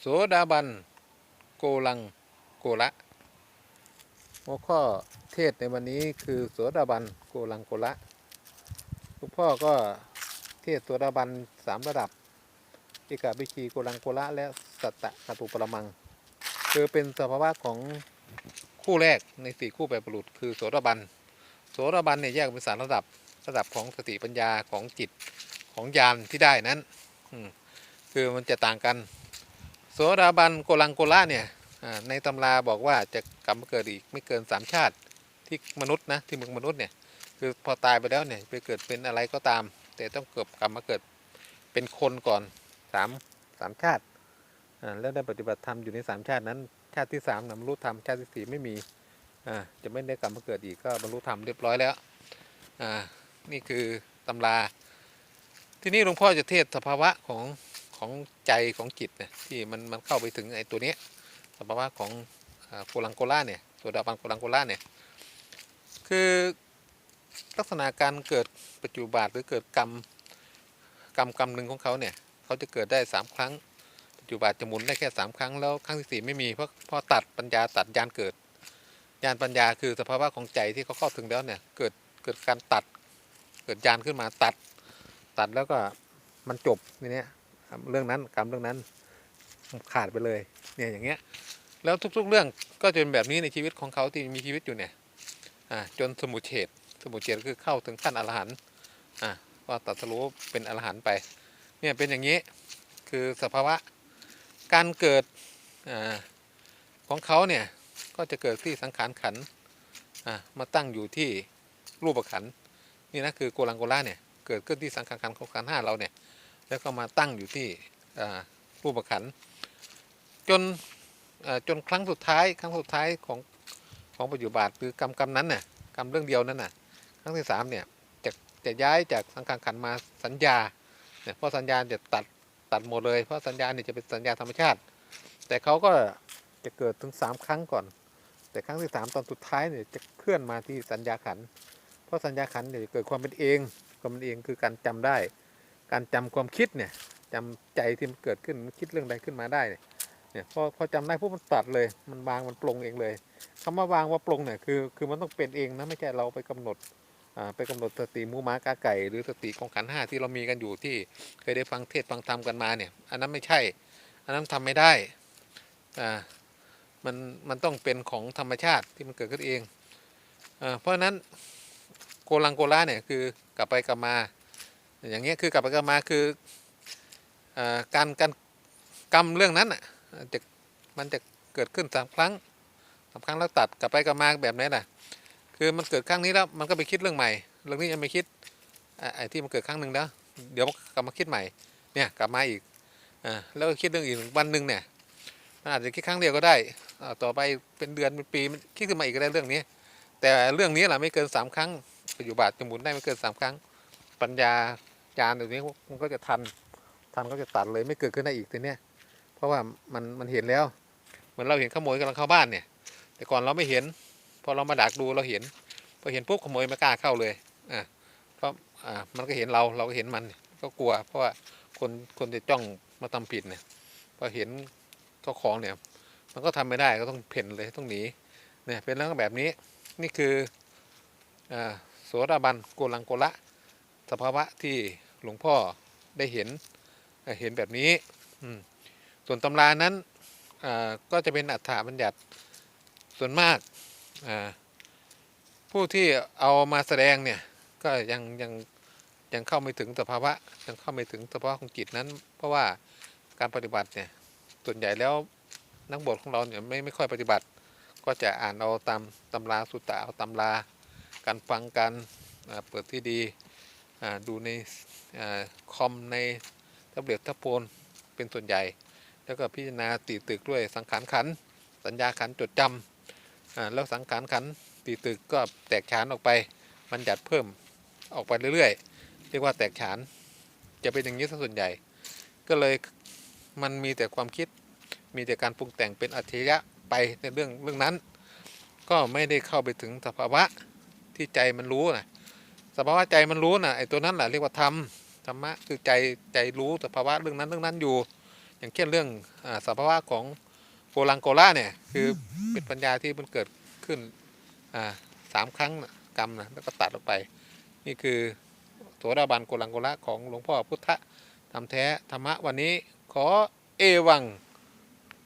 โสดาบัน โกลัง โกละ หัวข้อเทศในวันนี้คือโสดาบัน โกลัง โกละหลวงพ่อก็เทศโสดาบันสามระดับอิกาบิชีโกลัง โกละ และสัตตะคาตุปรมัง คือเป็นสภาวะของคู่แรกในสี่คู่แบบบุรุษคือโสดาบัน โสดาบันเนี่ยแยกเป็นสามระดับระดับของสติปัญญาของจิตของญาณที่ได้นั้น คือมันจะต่างกัน โสดาบันโกลังโกละเนี่ยในตำราบอกว่าจะกลับมาเกิดอีกไม่เกินสามชาติที่มนุษย์นะที่เมึงมนุษย์เนี่ยคือพอตายไปแล้วเนี่ยไปเกิดเป็นอะไรก็ตาม แต่ต้องเกิดกลับมาเกิดเป็นคนก่อนสามสามชาติแล้วได้ปฏิบัติธรรมอยู่ในสามชาตินั้น ชาติที่สามนะบรรลุธรรมชาติที่สี่ไม่มีจะไม่ได้กลับมาเกิดอีกก็บรรลุธรรมเรียบร้อยแล้วนี่คือตำรา ที่นี่หลวงพ่อจะเทศสภาวะของ ของใจของจิตเนี่ยที่มันมันเข้าไปถึงไอ้ตัวนี้สภาวะของโกลังโกล่าเนี่ยโสดาบันโกลังโกล่าเนี่ยคือลักษณะการเกิดปัจจุบันหรือเกิดกรรมกรรมกรรมหนึ่งของเขาเนี่ยเขาจะเกิดได้สามครั้ง ปัจจุบันจะหมุนได้แค่สามครั้งแล้วครั้งที่สี่ไม่มีเพราะพราะตัดปัญญาตัดยานเกิดยานปัญญาคือสภาวะของใจที่เขาเข้าถึงแล้วเนี่ยเกิดเกิดการตัดเกิดยานขึ้นมาตัด ตัดแล้วก็มันจบทีเนี้ย เรื่องนั้นกรรมเรื่องนั้นขาดไปเลย เนี่ยอย่างเงี้ย แล้วทุกๆเรื่องก็จะเป็นแบบนี้ในชีวิตของเขาที่มีชีวิตอยู่เนี่ยอ่าจนสมุเฉดสมุเฉดคือเข้าถึงขั้นอรหันต์อ่าว่าตัดสรู้เป็นอรหันต์ไป เนี่ยเป็นอย่างนี้คือสภาวะการเกิดอของเขาเนี่ยก็จะเกิดที่สังขารขันมาตั้งอยู่ที่รูปขันนี่นะคือโกลังโกล่าเนี่ยเกิดขึ้นที่สังขารขันของขันห้าเราเนี่ย แล้วก็มาตั้งอยู่ที่อ่ารูปขัน จนจนครั้งสุดท้ายครั้งสุดท้ายของของปัจจุบันคือกรรมกรรมนั้นน่ะกรรมเรื่องเดียวนั้นน่ะครั้งที่สามเนี่ยจะจะย้ายจากสังขารขันมาสัญญาเนี่ยเพราะสัญญาจะตัดตัดหมดเลย เพราะสัญญาเนี่ยจะเป็นสัญญาธรรมชาติ แต่เขาก็จะเกิดถึงสามครั้งก่อน แต่ครั้งที่สามตอนสุดท้ายเนี่ยจะเคลื่อนมาที่สัญญาขัน เพราะสัญญาขันเนี่ยจะเกิดความเป็นเองความเป็นเองคือการจำได้ การจำความคิดเนี่ยจำใจที่มันเกิดขึ้นมันคิดเรื่องใดขึ้นมาได้เนี่ยพอพอจำได้พวกมันตัดเลยมันวางมันปลงเองเลยคำว่าวางว่าปลงเนี่ยคือคือมันต้องเป็นเองนะไม่ใช่เราไปกำหนดอ่าไปกำหนดสติมูม้ากาไก่ หรือสติของขันห้าที่เรามีกันอยู่ที่เคยได้ฟังเทศฟังธรรมกันมาเนี่ยอันนั้นไม่ใช่ อันนั้นทำไม่ได้อ่ามันมันต้องเป็นของธรรมชาติที่มันเกิดขึ้นเองอ่าเพราะฉะนั้นโกลังโกลาเนี่ยคือกลับไปกลับมา อย่างเงี้ยคือกลับไปกลับมาคืออการการกรรมเรื่องนั้นอะจะมันจะเกิดขึ้นสามครั้งสามครั้งแล้วตัดกลับไปกลับมาแบบนี้น่ะ คือมันเกิดครั้งนี้แล้วมันก็ไปคิดเรื่องใหม่ เรื่องนี้ยังไม่คิดไอ้ที่มันเกิดครั้งหนึ่งแล้วเดี๋ยวกลับมาคิดใหม่เนี่ยกลับมาอีกอ่แล้วก็คิดเรื่องอื่นวันหนึ่งเนี่ยมันอาจจะคิดครั้งเดียวก็ได้อต่อไปเป็นเดือนเป็นปีมันคิดขึ้นมาอีกก็ได้เรื่องนี้ แต่เรื่องนี้แหละไม่เกินสามครั้งปัจจุบันจะหมุนได้ไม่เกินสามครั้ง ปัญญา จานแบบนี้มันก็จะทันทันก็จะตัดเลยไม่เกิดขึ้นได้อีกทีเนี้ยเพราะว่ามันมันเห็นแล้ว เหมือนเราเห็นขโมยกำลังเข้าบ้านเนี่ย แต่ก่อนเราไม่เห็น พอเรามาดักดูเราเห็นพอเห็นปุ๊บขโมยไม่กล้าเข้าเลยอ่าเพราะอ่ามันก็เห็นเราเราก็เห็นมันก็กลัว เพราะว่าคนคนจะจ้องมาทำผิดเนี่ยพอเห็นเจ้าของเนี่ย มันก็ทำไม่ได้ก็ต้องเพ่นเลยต้องหนีเนี่ยเป็นเรื่องแบบนี้นี่คืออ่าโสดาบันโกลังโกละสภาวะที่ หลวงพ่อได้เห็นเห็นแบบนี้ ส่วนตำรานั้นก็จะเป็นอัฏฐบัญญัติส่วนมาก ผู้ที่เอามาแสดงเนี่ยก็ยังยังยังเข้าไม่ถึงสภาวะยังเข้าไม่ถึงสภาวะของจิตนั้น เพราะว่าการปฏิบัติเนี่ยส่วนใหญ่แล้วนักบวชของเราเนี่ยไม่ไม่ค่อยปฏิบัติ ก็จะอ่านเอาตามตำราสุตตะเอาตำรา การฟังการเปิดที่ดี ดูในอคอมในแท็บเล็ตทับโพนเป็นส่วนใหญ่ แล้วก็พิจารณาตีตึกด้วยสังขารขัน สัญญาขันจดจำแล้วสังขารขันตีตึกก็แตกฉานออกไปมันหยัดเพิ่มออกไปเรื่อยๆ เรียกว่าแตกฉาน จะเป็นอย่างนี้ซะส่วนใหญ่ ก็เลยมันมีแต่ความคิดมีแต่การปรุงแต่งเป็นอัจฉริยะไปในเรื่องเรื่องนั้น ก็ไม่ได้เข้าไปถึงสภาวะที่ใจมันรู้นะ สภาวะใจมันรู้นะไอ้ตัวนั้นแหละเรียกว่าธรรมธรรมะคือใจใจรู้สภาวะเรื่องนั้นเรื่องนั้นอยู่ อย่างเช่นเรื่องอสภาวะของโกลังโกละเนี่ยคือเป็นปัญญาที่มันเกิดขึ้นสามครั้งนะกรรมนะแล้วก็ตัดออกไป นี่คือโสดาบันโกลังโกละของหลวงพ่อพุทธธรรมแท้ธรรมะวันนี้ขอเอวัง